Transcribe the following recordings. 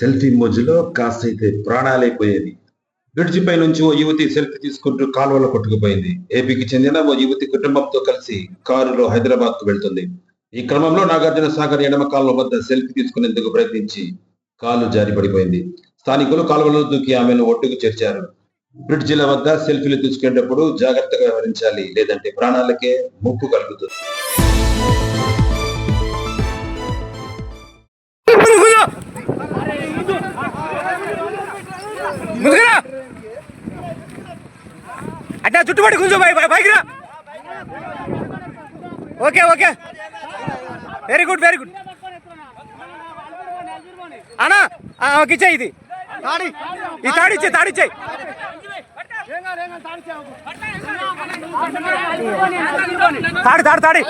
Selfie మోజులో కాస్త అయితే ప్రాణాలైపోయేది బ్రిడ్జి పై నుంచి ఓ యువతి సెల్ఫీ తీసుకుంటూ కాలువలో కొట్టుకుపోయింది. ఏపీకి చెందిన ఓ యువతి కుటుంబంతో కలిసి కారులో హైదరాబాద్కు వెళ్తుంది. ఈ క్రమంలో నాగార్జున సాగర్ ఎడమ కాలువ వద్ద సెల్ఫీ తీసుకునేందుకు ప్రయత్నించి కాలు జారి పడిపోయింది. స్థానికులు కాలువలో దూకి ఆమెను ఒడ్డుకు చేర్చారు. బ్రిడ్జిల వద్ద సెల్ఫీలు తీసుకునేటప్పుడు జాగ్రత్తగా వ్యవహరించాలి లేదంటే ప్రాణాలకే ముప్పు కలుగుతుంది. ముందుకురా. అట్లా చుట్టుపడి కొంచెం బైక్ రా okay okay. Very good very good అన్నా ఓకే ఇచ్చే ఇది. ఈ తాడిచ్చే తాడిచ్చే తాడి తాడి తాడి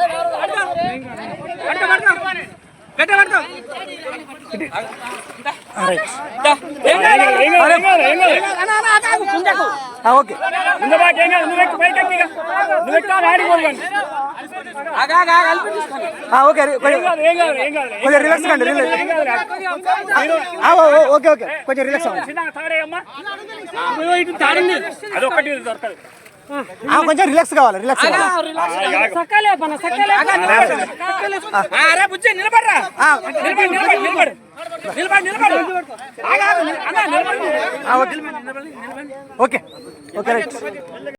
ఓకే ఓకే కొంచెం రిలాక్స్ కండి ఓకే ఓకే. కొంచెం రిలాక్స్ అదొకటి దొరకదు. కొంచెం రిలాక్స్ కావాలి రిలాక్స్ ఓకే. Okay right.